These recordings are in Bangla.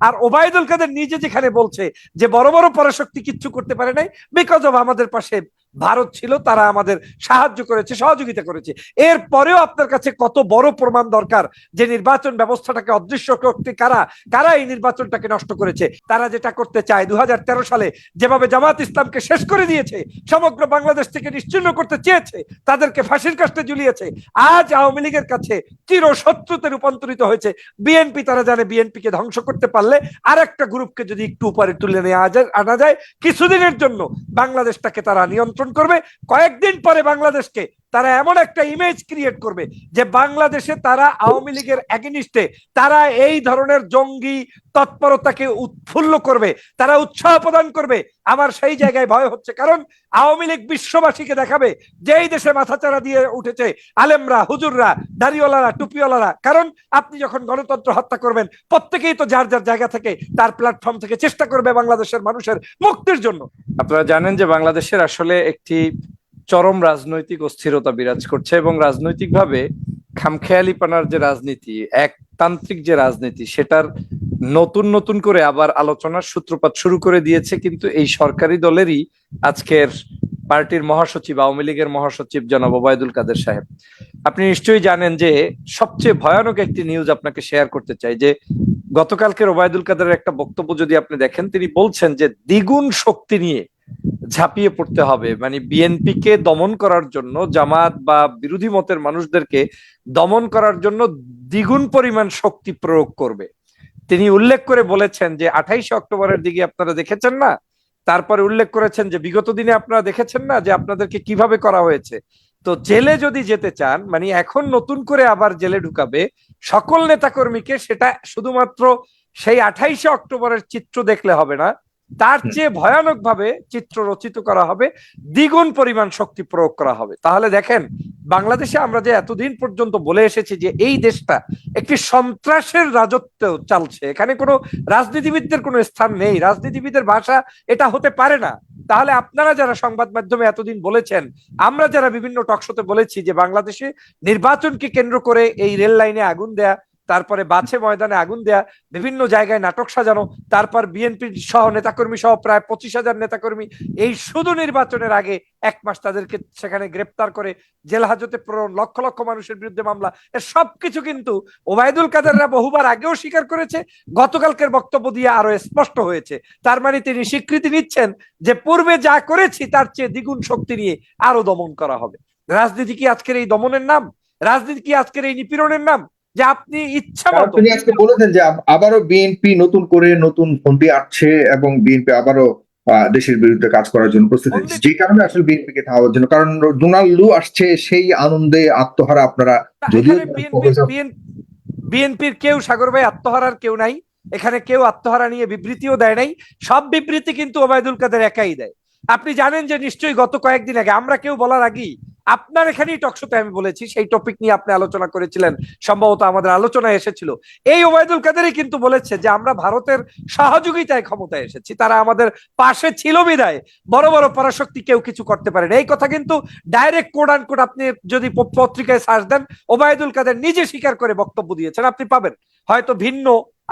আর ওবায়দুল কাদের নিজে যেখানে বলছে যে বড় বড় পরাশক্তি কিচ্ছু করতে পারে নাই বিকজ অব আমাদের পাশে ভারত ছিল, তারা আমাদের সাহায্য করেছে, সহযোগিতা করেছে। এর পরেও আপনার কাছে কত বড় প্রমাণ দরকার যে নির্বাচন ব্যবস্থাটাকে অদৃশ্য করতে কারা কারা এই নির্বাচনটাকে নষ্ট করেছে? তারা যেটা করতে চায় দু সালে যেভাবে জামাত ইসলামকে শেষ করে দিয়েছে, সমগ্র বাংলাদেশ থেকে নিশ্চিন্ন করতে চেয়েছে, তাদেরকে ফাঁসির কাস্টে ঝুলিয়েছে। আজ আওয়ামী লীগের কাছে চির শত্রুতে রূপান্তরিত হয়েছে। বিএনপি, তারা জানে বিএনপি কে ধ্বংস করতে পারলে আর একটা গ্রুপকে যদি একটু উপরে তুলে নেওয়া যায়, আনা যায়, কিছুদিনের জন্য বাংলাদেশটাকে তারা নিয়ন্ত্রণ করবে কয়েকদিন পরে বাংলাদেশকে। তারা এমন একটা ইমেজ ক্রিয়েট করবে যে বাংলাদেশে তারা আওয়ামী লীগের এগেনিস্টে তারা এই ধরনের জঙ্গি তৎপরতাকে উৎফুল্ল করবে, তারা উৎসাহ প্রদান করবে। আমার সেই জায়গায় ভয় হচ্ছে কারণ আওয়ামী লীগ বিশ্ববাসীকে দেখাবে যে এই দেশে মাথাচাড়া দিয়ে উঠেছে আলেমরা, হুজুররা, দাড়িওয়ালারা, টুপিওয়ালারা। কারণ আপনি যখন গণতন্ত্র হত্যা করবেন, প্রত্যেকেই তো যার যার জায়গা থেকে তার প্ল্যাটফর্ম থেকে চেষ্টা করবে বাংলাদেশের মানুষের মুক্তির জন্য। আপনারা জানেন যে বাংলাদেশের আসলে একটি চরম রাজনৈতিক অস্থিরতা বিরাজ করছে এবং রাজনৈতিকভাবে খামখেয়ালিপানার যে রাজনীতি একতান্ত্রিক যে রাজনীতি, সেটার নতুন নতুন করে আবার আলোচনার সূত্রপাত শুরু করে দিয়েছে। কিন্তু এই সরকারি দলেরই আজকের পার্টির মহাসচিব, আওয়ামী লীগের মহাসচিব জনাব ওবায়দুল কাদের সাহেব। আপনি নিশ্চয়ই জানেন যে সবচেয়ে ভয়ানক একটি নিউজ আপনাকে শেয়ার করতে চাই, যে গতকালকের ওবায়দুল কাদের একটা বক্তব্য যদি আপনি দেখেন, তিনি বলছেন যে দ্বিগুণ শক্তি নিয়ে ঝাঁপিয়ে পড়তে হবে। মানে বিএনপি কে দমন করার জন্য, জামাত বা বিরোধী মতের মানুষদেরকে দমন করার জন্য দ্বিগুণ পরিমাণ শক্তি প্রয়োগ করবে। তিনি উল্লেখ করে বলেছেন যে, আঠাইশে অক্টোবরের দিকে আপনারা দেখেছেন না? তারপরে উল্লেখ করেছেন যে, বিগত দিনে আপনারা দেখেছেন না যে, আপনাদেরকে কীভাবে করা হয়েছে? তো জেলে যদি যেতে চান মানে এখন নতুন করে আবার জেলে ঢুকাবে, সকল নেতাকর্মীকে সেটা শুধুমাত্র সেই আঠাইশে অক্টোবরের চিত্র দেখলে হবে না। তার চেয়ে ভয়ানক ভাবে চিত্র রচিত করা হবে, দ্বিগুণ পরিমাণ শক্তি প্রয়োগ করা হবে। তাহলে দেখেন, বাংলাদেশে আমরা যে এতদিন পর্যন্ত বলে এসেছি যে এই দেশটা একটি সন্ত্রাসের রাজত্ব চলছে, এখানে কোনো রাজনীতিবিদদের কোনো স্থান নেই, রাজনীতিবিদের ভাষা এটা হতে পারে না। তাহলে আপনারা যারা সংবাদ মাধ্যমে এতদিন বলেছেন, আমরা যারা বিভিন্ন টকশোতে বলেছি যে বাংলাদেশে নির্বাচনকে কেন্দ্র করে এই রেল লাইনে আগুন দেয়া তারপরে বাছে ময়দানে আগুন দেয়া, বিভিন্ন জায়গায় নাটক সাজানো, তারপর বিএনপি সহ নেতাকর্মী সহ প্রায় পঁচিশ হাজার নেতাকর্মী এই শুধু নির্বাচনের আগে এক মাস তাদেরকে সেখানে গ্রেপ্তার করে জেল হাজতে প্রেরণ, লক্ষ লক্ষ মানুষের বিরুদ্ধে মামলা। এর সবকিছু কিন্তু ওবায়দুল কাদেররা বহুবার আগেও স্বীকার করেছে, গতকালকের বক্তব্য দিয়ে আরও স্পষ্ট হয়েছে। তার মানে তিনি স্বীকৃতি নিচ্ছেন যে পূর্বে যা করেছি তার চেয়ে দ্বিগুণ শক্তি নিয়ে আরও দমন করা হবে। রাজনীতি কি আজকের এই দমনের নাম? রাজনীতি কি আজকের এই নিপীড়নের নাম? যে আপনি ইচ্ছা মতো তিনি আজকে বলেছেন যে আব- আবারও বিএনপি নতুন করে নতুন ফন্ডি আসছে এবং বিএনপি আবারও দেশের বিরুদ্ধে কাজ করার জন্য প্রস্তুত যে কারণে আসলে বিএনপি কে থামাবার জন্য। কারণ ডোনাল্ড লু আসছে সেই আনন্দে আত্মহারা আপনারা যদিও বিএনপির কেউ সাগর ভাই আত্মহারার কেউ নাই। এখানে কেউ আত্মহারা নিয়ে বিবৃতিও দেয় নাই। সব বিবৃতি কিন্তু ওবায়দুল কাদের একাই দেয়। আপনি জানেন যে নিশ্চয়ই গত কয়েকদিন আগে আমরা কেউ বলার আগেই আপনার এখানেই টকশোতে আমি বলেছি, সেই টপিক নিয়ে আপনি আলোচনা করেছিলেন, সম্ভবত আমাদের আলোচনায় এসেছিল। এই ওবায়দুল কাদেরই কিন্তু বলেছে যে, আমরা ভারতের সহযোগিতায় ক্ষমতায় এসেছি, তারা আমাদের পাশে ছিল বিদায় বড় বড় পরাশক্তি কেউ কিছু করতে পারে না এই কথা কিন্তু ডাইরেক্ট কোড আন কোড আপনি যদি পত্রিকায় সার্চ দেন, ওবায়দুল কাদের নিজে স্বীকার করে বক্তব্য দিয়েছেন, আপনি পাবেন। হয়তো ভিন্ন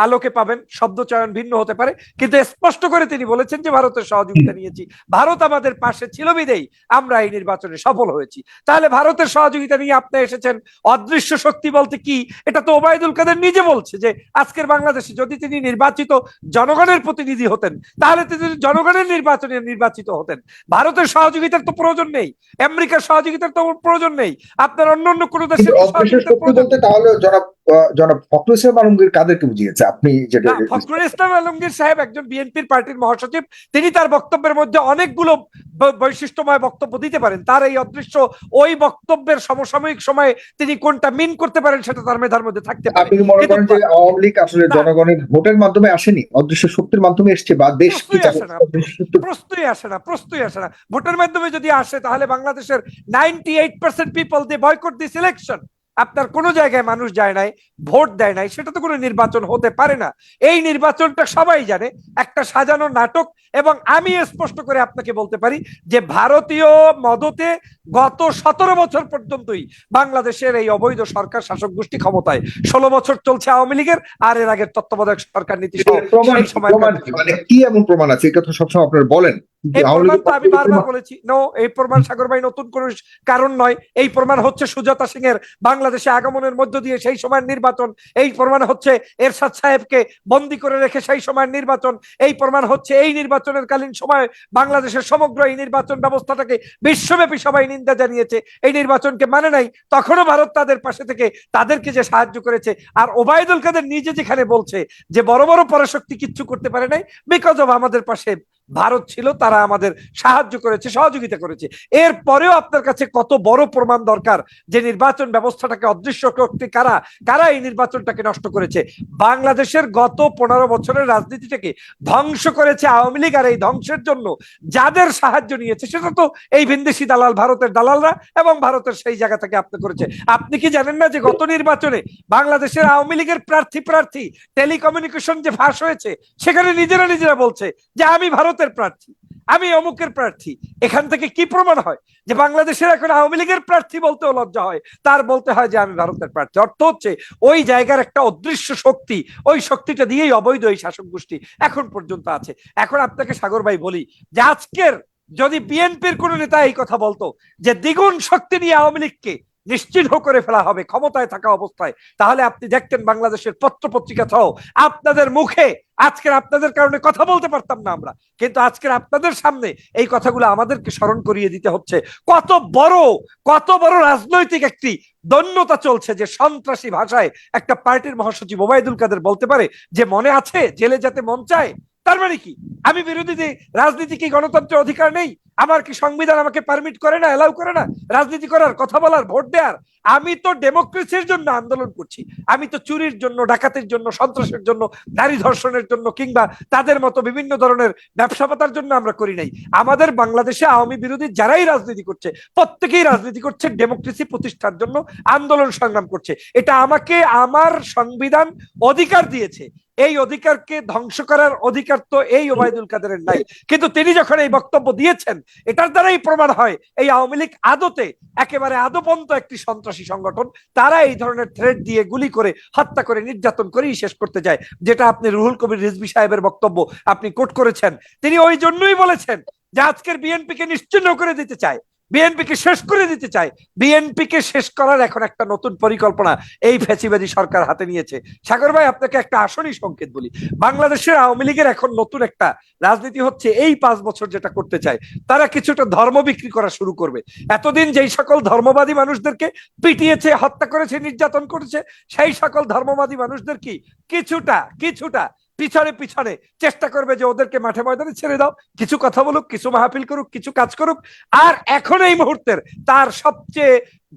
আলোকে পাবেন শব্দ চয়ন ভিন্ন হতে পারে। কিন্তু স্পষ্ট করে তিনি বলেছেন যে ভারতের সহযোগিতা নিয়েছি। ভারত আমাদের পাশে ছিল বিদেই আমরা এই নির্বাচনে সফল হয়েছি। তাহলে ভারতের সহযোগিতা নিয়ে আপনি এসেছেন অদৃশ্য শক্তি বলতে কি? এটা তো ওবায়দুল কাদের নিজে বলছে যে আজকের বাংলাদেশে যদি তিনি নির্বাচিত জনগণের প্রতিনিধি হতেন তাহলে তিনি জনগণের নির্বাচনে নির্বাচিত হতেন। ভারতের সহযোগিতার তো প্রয়োজন নেই। আমেরিকার সহযোগিতার তো প্রয়োজন নেই। আপনার অন্য অন্য কোনো দেশের তাহলে জনাব জনাব ফখরুল ইসলাম আলমগীর কাদেরকে বুঝিয়েছে? আপনি যেটা ফখরুল ইসলাম আলমগীর সাহেব একজন বিএনপির পার্টির মহাসচিব তিনি তার বক্তব্যের মধ্যে অনেকগুলো বৈশিষ্ট্যময় বক্তব্য দিতে পারেন। তার এই অদৃশ্য ওই বক্তব্যের সমসাময়িক সময়ে তিনি কোনটা মিন করতে পারেন সেটা তার মেধার মধ্যে থাকতে পারে। আপনি মনে করেন যে আওয়ামী লীগ আসলে জনগণের ভোটের মাধ্যমে আসেনি অদৃশ্য শক্তির মাধ্যমে এসছে বা দেশ কি প্রশ্নই আসে না। প্রশ্নই আসে না প্রশ্নই আসে না। ভোটের মাধ্যমে যদি আসে তাহলে বাংলাদেশের ninety eight percent people they boycott this election আপনার কোনো জায়গায় মানুষ যায় নাই ভোট দেয় নাই সেটা তো কোনো নির্বাচন হতে পারে না। এই নির্বাচনটা সবাই জানে একটা সাজানো নাটক এবং আমি স্পষ্ট করে আপনাকে বলতে পারি যে ভারতীয় মদতে গত সতেরো বছর পর্যন্তই বাংলাদেশের এই অবৈধ সরকার শাসক গোষ্ঠী ক্ষমতায়। ষোলো বছর চলছে আওয়ামী লীগের আর এর আগের তত্ত্বাবধায়ক সরকার নীতি প্রমাণ কি? মানে এমন প্রমাণ আছে? এই কথা সবসময় আপনারা বলেন। তো আমি বারবার বলেছি। নো এই প্রমাণ সাগর ভাই নতুন কোন কারণ নয়। এই প্রমাণ হচ্ছে সুজাতা সিং এর বাংলাদেশে আগমনের মধ্য দিয়ে সেই সময়ের নির্বাচন, এই প্রমাণ হচ্ছে এরশাদ সাহেবকে বন্দি করে রেখে সেই সময়ের নির্বাচন, এই প্রমাণ হচ্ছে এই নির্বাচনের কালীন সময় বাংলাদেশের সমগ্র এই নির্বাচন ব্যবস্থাটাকে বিশ্বব্যাপী সবাই নিন্দা জানিয়েছে। এই নির্বাচনকে মানে নাই, তখনও ভারত তাদের পাশে থেকে তাদেরকে যে সাহায্য করেছে, আর ওবায়দুল কাদের নিজে যেখানে বলছে যে বড় বড় পরাশক্তি কিচ্ছু করতে পারে নাই বিকজ অফ আমাদের পাশে ভারত ছিল, তারা আমাদের সাহায্য করেছে, সহযোগিতা করেছে। এর পরেও আপনার কাছে কত বড় প্রমাণ দরকার যে নির্বাচন ব্যবস্থাটাকে অদৃশ্য করতে কারা? কারা এই নির্বাচনটাকে নষ্ট করেছে? বাংলাদেশের গত পনেরো বছরের রাজনীতিটাকে ধ্বংস করেছে আওয়ামী লীগ, আর এই ধ্বংসের জন্য যাদের সাহায্য নিয়েছে, সেটা তো এই ভিনদেশি দালাল, ভারতের দালালরা এবং ভারতের সেই জায়গা থেকে আপনি করেছে। আপনি কি জানেন না যে গত নির্বাচনে বাংলাদেশের আওয়ামী লীগের প্রার্থী প্রার্থী টেলিকমিউনিকেশন যে ফাঁস হয়েছে, সেখানে নিজেরা নিজেরা বলছে যে আমি ভারতের প্রার্থী, আমি অমুকের প্রার্থী। এখান থেকে কি প্রমাণ হয়? যে বাংলাদেশের এখন আওয়ামী লীগের প্রার্থী বলতেও লজ্জা হয়। তার বলতে হয় যে আমি ভারতের প্রার্থী। অর্থ হচ্ছে ওই জায়গার একটা অদৃশ্য শক্তি, ওই শক্তিটা দিয়েই অবৈধ এই শাসক গোষ্ঠী এখন পর্যন্ত আছে। এখন আপনাকে সাগর ভাই বলি, যে আজকের যদি বিএনপির কোন নেতা এই কথা বলতো, যে দ্বিগুণ শক্তি নিয়ে আওয়ামী লীগকে নিশ্চিহ্ন করে ফেলা হবে, ক্ষমতায় থাকা অবস্থায়। তাহলে আপনি দেখতেন বাংলাদেশের পত্র পত্রিকা সহ আপনাদের মুখে আজকের আপনাদের কারণে কথা বলতে পারতাম না আমরা। কিন্তু আজকের আপনাদের সামনে এই কথাগুলো আমাদেরকে স্মরণ করিয়ে দিতে হচ্ছে। কত বড় কত বড় রাজনৈতিক একটি দন্যতা চলছে যে সন্ত্রাসী ভাষায় একটা পার্টির মহাসচিব ওবায়দুল কাদের বলতে পারে যে মনে আছে, জেলে যাতে মন চায়, তার মানে কি? আমি বিরোধীদের রাজনীতি কি গণতন্ত্রের অধিকার নেই আমার কি সংবিধান আমাকে পারমিট করে না এলাউ করে না? রাজনীতি করার, কথা বলার, ভোট দেওয়ার? আমি তো ডেমোক্রেসির জন্য আন্দোলন করছি। আমি তো চুরির জন্য, ডাকাতির জন্য, সন্ত্রাসের জন্য, নারী ধর্ষণের জন্য কিংবা তাদের মতো বিভিন্ন ধরনের ব্যবসা পাতার জন্য আমরা করি নাই। আমাদের বাংলাদেশে আওয়ামী বিরোধী যারাই রাজনীতি করছে, প্রত্যেকেই রাজনীতি করছে ডেমোক্রেসি প্রতিষ্ঠার জন্য আন্দোলন সংগ্রাম করছে। এটা আমাকে আমার সংবিধান অধিকার দিয়েছে। এই অধিকারকে ধ্বংস করার অধিকার তো এই ওবায়দুল কাদেরের নাই। কিন্তু তিনি যখন এই বক্তব্য দিয়েছেন, এটার দ্বারাই প্রমাণ হয়, এই আওয়ামী লীগ আদতে একেবারে আদপন্ত একটি সন্ত্রাসী সংগঠন, তারা এই ধরনের থ্রেড দিয়ে গুলি করে, হত্যা করে, নির্যাতন করেই শেষ করতে যায়, যেটা আপনি রুহুল কবির রিজবি সাহেবের বক্তব্য আপনি কোট করেছেন। তিনি ওই জন্যই বলেছেন যে আজকের বিএনপিকে নিশ্চিন্ন করে দিতে চায়। বিএনপি কে শেষ করে দিতে চায়। বিএনপিকে শেষ করার এখন একটা নতুন পরিকল্পনা এই ফ্যাসিবাদী সরকার হাতে নিয়েছে। সাগর ভাই, আপনাকে একটা আসনই সংকেত বলি। বাংলাদেশের আওয়ামী লীগের এখন নতুন একটা রাজনীতি হচ্ছে, এই পাঁচ বছর যেটা করতে চায়, তারা কিছুটা ধর্ম বিক্রি করা শুরু করবে। এতদিন যেই সকল ধর্মবাদী মানুষদেরকে পিটিয়েছে, হত্যা করেছে, নির্যাতন করেছে, সেই সকল ধর্মবাদী মানুষদের কি? কিছুটা কিছুটা পিছনে পিছনে চেষ্টা করবে যে ওদেরকে মাঠে ময়দানে ছেড়ে দাও। কিছু কথা বলুক, কিছু মাহফিল করুক, কিছু কাজ করুক। আর এখন এই মুহূর্তের তার সবচেয়ে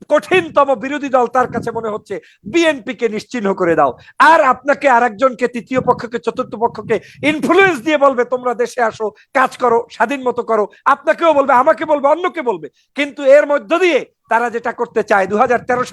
কঠিনতম বিরোধী দল তার কাছে মনে হচ্ছে বিএনপি কে নিশ্চিহ্ন করে দাও। আর আপনাকে আরেকজনকে, তৃতীয় পক্ষকে, চতুর্থ পক্ষকে ইনফ্লুয়েন্স দিয়ে বলবে, তোমরা দেশে আসো, কাজ করো, স্বাধীন মতো করো। আপনাকেও বলবে, আমাকে বলবে, অন্যকে বলবে। কিন্তু এর মধ্য দিয়ে তারা যেটা করতে চায় দু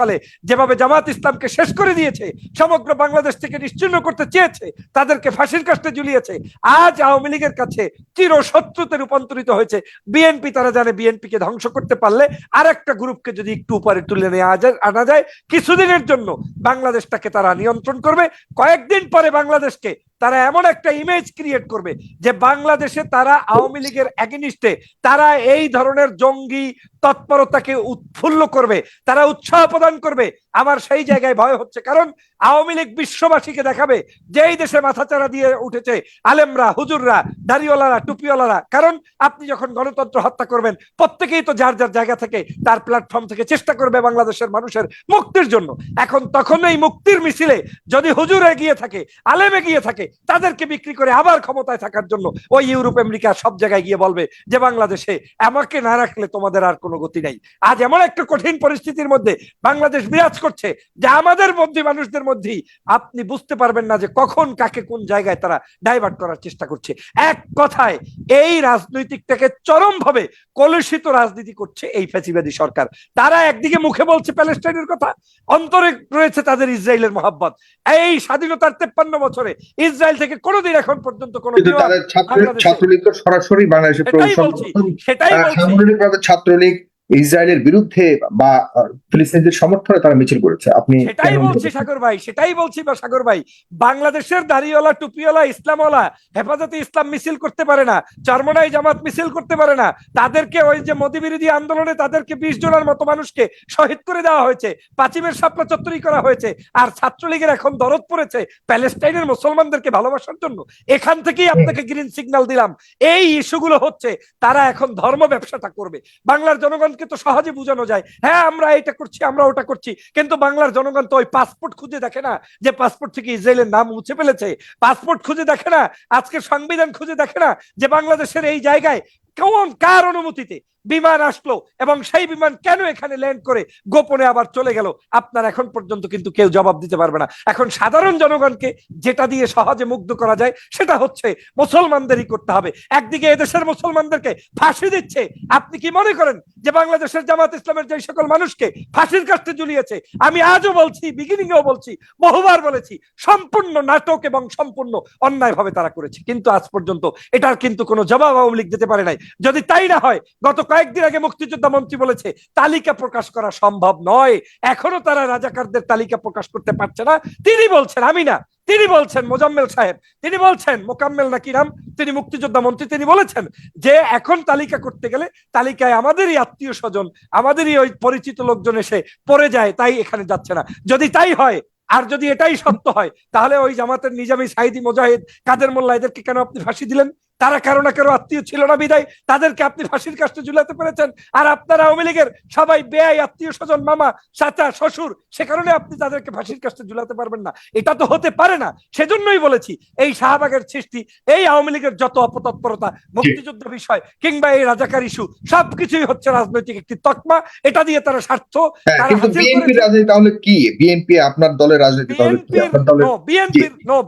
সালে যেভাবে জামাত ইসলামকে শেষ করে দিয়েছে, সমগ্র বাংলাদেশ থেকে নিশ্চিন্ন করতে চেয়েছে, তাদেরকে ফাঁসির কাস্টে ঝুলিয়েছে, আজ আওয়ামী লীগের কাছে চির শত্রুতে রূপান্তরিত হয়েছে। বিএনপি তারা জানে বিএনপি কে ধ্বংস করতে পারলে আর একটা গ্রুপকে যদি একটু উপরে তুলে যায়, আনা যায়, কিছুদিনের জন্য বাংলাদেশটাকে তারা নিয়ন্ত্রণ করবে। কয়েকদিন পরে বাংলাদেশকে তারা এমন একটা ইমেজ ক্রিয়েট করবে যে বাংলাদেশে তারা আওয়ামী লীগের একনিষ্ঠে তারা এই ধরনের জঙ্গি তৎপরতাকে উৎফুল্ল করবে, তারা উৎসাহ প্রদান করবে। আমার সেই জায়গায় ভয় হচ্ছে। কারণ আওয়ামী লীগ বিশ্ববাসীকে দেখাবে যে এই দেশে মাথাচাড়া দিয়ে উঠেছে আলেমরা, হুজুররা, দাড়িওয়ালারা, টুপিওয়ালারা। কারণ আপনি যখন গণতন্ত্র হত্যা করবেন, প্রত্যেকেই তো যার যার জায়গা থেকে তার প্ল্যাটফর্ম থেকে চেষ্টা করবে বাংলাদেশের মানুষের মুক্তির জন্য। এখন তখন এই মুক্তির মিছিলে যদি হুজুর এগিয়ে থাকে, আলেম এগিয়ে থাকে, তাদেরকে বিক্রি করে আবার ক্ষমতায় থাকার জন্য ওই ইউরোপ, আমেরিকা সব জায়গায় গিয়ে বলবে যে, বাংলাদেশে আমাকে না রাখলে তোমাদের আর কোনো গতি নাই। আজ এমন একটা কঠিন পরিস্থিতির মধ্যে বাংলাদেশ বিরাজ করছে যে আমাদের মধ্যে মানুষদের মধ্যেই আপনি বুঝতে পারবেন না যে কখন কাকে কোন জায়গায় তারা ডাইভার্ট করার চেষ্টা করছে। এক কথায় এই রাজনৈতিকটাকে চরমভাবে কলুষিত রাজনীতি করছে এই ফ্যাসিবাদী সরকার। তারা একদিকে মুখে বলছে প্যালেস্টাইনের কথা অন্তরে রয়েছে তাদের ইসরায়েলের মহাব্বত। এই স্বাধীনতার তেপ্পান্ন বছরে ইসরায়েল থেকে কোনোদিন এখন পর্যন্ত কোনো ছাত্রলীগ তো সরাসরি বাংলাদেশে সেটাই বলছি ছাত্রলীগ ইসরায়েলের বিরুদ্ধে বা ফিলিস্তিনিদের সমর্থনে তারা মিছিল করেছে। আপনি সেটাই বলছি সাগর ভাই সেটাই বলছি বা সাগর ভাই। বাংলাদেশের দাড়িওয়ালা টুপিওয়ালা ইসলামওয়ালা হেফাজতে ইসলাম মিছিল করতে পারে না চরমনাই জামাত মিছিল করতে পারে না তাদেরকে ওই যে মোদী বিরোধী আন্দোলনে তাদেরকে বিশ জনের মতো মানুষকে শহীদ করে দেওয়া হয়েছে পাঁচিমের সাপলা চত্বরি করা হয়েছে আর ছাত্রলীগের এখন দরদ পড়েছে প্যালেস্টাইনের মুসলমানদেরকে ভালোবাসার জন্য। এখান থেকেই আপনাকে গ্রিন সিগন্যাল দিলাম। এই ইস্যুগুলো হচ্ছে তারা এখন ধর্ম ব্যবসাটা করবে। বাংলার জনগণকে তো সহজে বোঝানো যায়। হ্যাঁ আমরা এটা করছি, আমরা ওটা করছি। কিন্তু বাংলার জনগণ তো ওই পাসপোর্ট খুঁজে দেখে না যে পাসপোর্ট থেকে ইসরায়েলের নাম মুছে ফেলেছে। পাসপোর্ট খুঁজে দেখে না আজকে সংবিধান খুঁজে দেখে না যে বাংলাদেশের এই জায়গায় কোন কার অনুমতিতে বিমান আসলো এবং সেই বিমান কেন এখানে ল্যান্ড করে? গোপনে আবার চলে গেল। আপনার এখন পর্যন্ত কিন্তু কেউ জবাব দিতে পারবে না। এখন সাধারণ জনগণকে যেটা দিয়ে সহজে মুগ্ধ করা যায়, সেটা হচ্ছে মুসলমানদেরই করতে হবে। একদিকে এদেশের মুসলমানদেরকে ফাঁসি দিচ্ছে। আপনি কি মনে করেন যে বাংলাদেশের জামাত ইসলামের যে সকল মানুষকে ফাঁসির কাছে ঝুলিয়েছে, আমি আজও বলছি বিগিনিং এও বলছি, বহুবার বলেছি, সম্পূর্ণ নাটক এবং সম্পূর্ণ অন্যায় ভাবে তারা করেছে। কিন্তু আজ পর্যন্ত এটার কিন্তু কোনো জবাব আওয়ামী লীগ দিতে পারে নাই। যদি তাই না হয়, গত কয়েকদিন আগে মুক্তিযোদ্ধা মন্ত্রী বলেছে, তালিকা প্রকাশ করা সম্ভব নয়। এখনও তারা রাজাকারদের তালিকা প্রকাশ করতে পারছে না। তিনি বলছেন, আমি না, তিনি বলছেন মোজাম্মেল সাহেব, তিনি বলছেন মোকাম্মেল নাকি নাম তিনি মুক্তিযোদ্ধা মন্ত্রী, তিনি বলেছেন যে এখন তালিকা করতে গেলে তালিকায় আমাদেরই আত্মীয় স্বজন, আমাদেরই ওই পরিচিত লোকজন এসে পড়ে যায়, তাই এখানে যাচ্ছে না। যদি তাই হয়, আর যদি এটাই সত্য হয়, তাহলে ওই জামাতের নিজামী সাইদি মোজাহিদ, কাদের মোল্লা, এদেরকে কেন আপনি ফাঁসি দিলেন? তারা কারও না কারও আত্মীয় ছিল না বিদায়। তাদেরকে আপনি ফাঁসির কাছে ঝুলাতে পেরেছেন। আর আপনারা আওয়ামী লীগের সবাই বেয়াই আত্মীয় স্বজন মামা চাচা শ্বশুর সে কারণে আপনি তাদেরকে ফাঁসির কাছে ঝুলাতে পারবেন না। এটা তো হতে পারে না। সেজন্যই বলেছি এই শাহবাগের সৃষ্টি এই আওয়ামী লীগের যত অপতৎপরতা মুক্তিযুদ্ধ বিষয় কিংবা এই রাজাকার ইস্যু সবকিছুই হচ্ছে রাজনৈতিক একটি তকমা। এটা দিয়ে তারা স্বার্থ হ্যাঁ, তাহলে কি? বিএনপি আপনার দলের রাজনীতি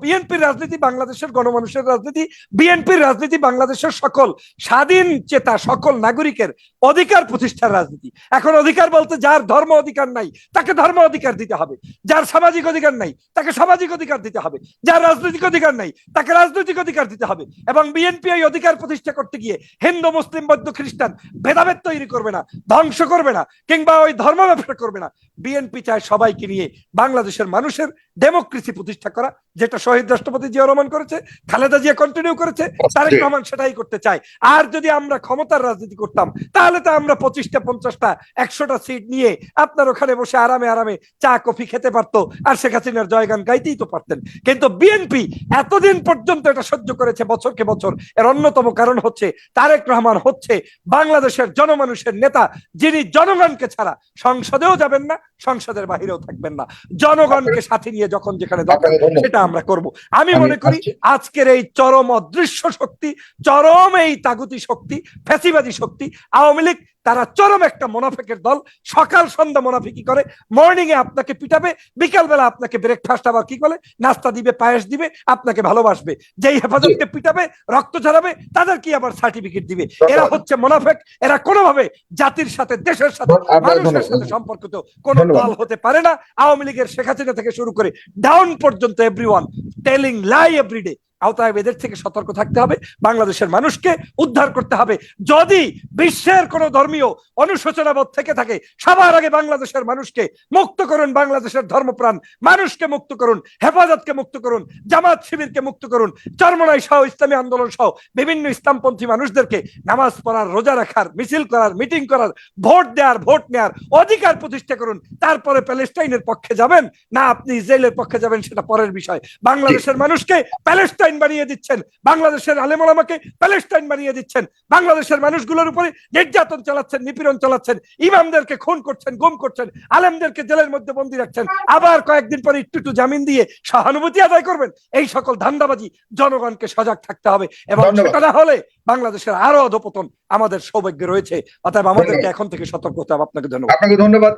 বিএনপির রাজনীতি বাংলাদেশের গণমানুষের রাজনীতি। বিএনপির রাজনীতি বাংলাদেশের সকল স্বাধীন চেতা সকল নাগরিকের অধিকার প্রতিষ্ঠার রাজনীতি। এখন অধিকার বলতে যার ধর্ম অধিকার নাই, তাকে ধর্ম অধিকার দিতে হবে। যার সামাজিক অধিকার নাই, তাকে সামাজিক অধিকার দিতে হবে। যার রাজনৈতিক অধিকার নাই, তাকে রাজনৈতিক অধিকার দিতে হবে। এবং বিএনপি এই অধিকার প্রতিষ্ঠা করতে গিয়ে হিন্দু, মুসলিম, বৌদ্ধ, খ্রিস্টান ভেদাভেদ তৈরি করবে না, ধ্বংস করবে না, কিংবা ওই ধর্ম ব্যবসা করবে না। বিএনপি চায় সবাইকে নিয়ে বাংলাদেশের মানুষের ডেমোক্রেসি প্রতিষ্ঠা করা, যেটা শহীদ রাষ্ট্রপতি জিয়া রহমান করেছে, খালেদা জিয়া কন্টিনিউ করেছে তারেক রহমান সেটাই করতে চায় আর যদি আমরা ক্ষমতার রাজনীতি করতাম তাহলে তো আমরা পঁচিশটা পঞ্চাশটা একশোটা সিট নিয়ে আপনার ওখানে বসে আরামে আরামে চা কফি খেতে পারতো আর শেখ হাসিনার জয়গান গাইতেই তো পারতেন। কিন্তু বিএনপি এতদিন পর্যন্ত এটা সহ্য করেছে বছরকে বছর। এর অন্যতম কারণ হচ্ছে তারেক রহমান হচ্ছে বাংলাদেশের জনমানুষের নেতা যিনি জনগণকে ছাড়া সংসদেও যাবেন না সংসদের বাহিরেও থাকবেন না। জনগণকে সাথে নিয়ে যখন যেখানে দরকার সেটা আমরা করব। আমি আমি মনে করি আজকের এই চরম অদৃশ্য শক্তি চরম এই তাগুতি শক্তি ফ্যাসিবাদী শক্তি আওয়ামী লীগ তারা চরম একটা মোনাফেকের দল। সকাল সন্ধ্যা মোনাফিকি করে মর্নিং এ আপনাকে পিটাবে বিকাল বেলা আপনাকে ব্রেকফাস্ট আবার কি করে? নাস্তা দিবে পায়েস দিবে আপনাকে ভালোবাসবে। যেই হেফাজতকে পিটাবে রক্ত ঝরাবে তাদের কি আবার সার্টিফিকেট দিবে? এরা হচ্ছে মোনাফেক। এরা কোনোভাবে জাতির সাথে দেশের সাথে মানুষের সাথে সম্পর্কিত কোন দল হতে পারে না। আওয়ামী লীগের শেখ হাসিনা থেকে শুরু করে ডাউন পর্যন্ত এভরিওয়ান টেলিং লাই এভরিডে আওতায় এদের থেকে সতর্ক থাকতে হবে। বাংলাদেশের মানুষকে উদ্ধার করতে হবে। যদি বিশ্বের কোনো কোন ধর্মীয় অনুশোচনাবোধ থেকে থাকে। সবার আগে বাংলাদেশের মানুষকে মুক্ত করুন, বাংলাদেশের ধর্মপ্রাণ। মানুষকে মুক্ত করুন, হেফাজতকে মুক্ত করুন, জামাত শিবিরকে মুক্ত করুন, চরমনাই সহ ইসলামী আন্দোলন সহ বিভিন্ন ইসলামপন্থী মানুষদেরকে নামাজ পড়ার, রোজা রাখার, মিছিল করার, মিটিং করার, ভোট দেওয়ার, ভোট নেওয়ার অধিকার প্রতিষ্ঠা করুন। তারপরে প্যালেস্টাইনের পক্ষে যাবেন না আপনি ইসরায়েলের পক্ষে যাবেন সেটা পরের বিষয়। বাংলাদেশের মানুষকে প্যালেস্টাইন বানিয়ে দিচ্ছেন। বাংলাদেশের আলেমলামাকে প্যালেস্টাইন বানিয়ে দিচ্ছেন। বাংলাদেশের মানুষগুলোর উপরে নির্যাতন চালাচ্ছেন নিপীড়ন চালাচ্ছেন ইমামদেরকে খুন করছেন গুম করছেন আলেমদেরকে জেলের মধ্যে বন্দি রাখছেন আবার কয়েকদিন পরে একটু একটু জামিন দিয়ে সহানুভূতি আদায় করবেন। এই সকল ধান্দাবাজি জনগণকে সজাগ থাকতে হবে এবং। সেটা না হলে বাংলাদেশের আরও অধপতন আমাদের সৌভাগ্য রয়েছে। অতএব আমাদেরকে এখন থেকে সতর্ক হতে হবে। আপনাকে ধন্যবাদ। আপনাকে ধন্যবাদ।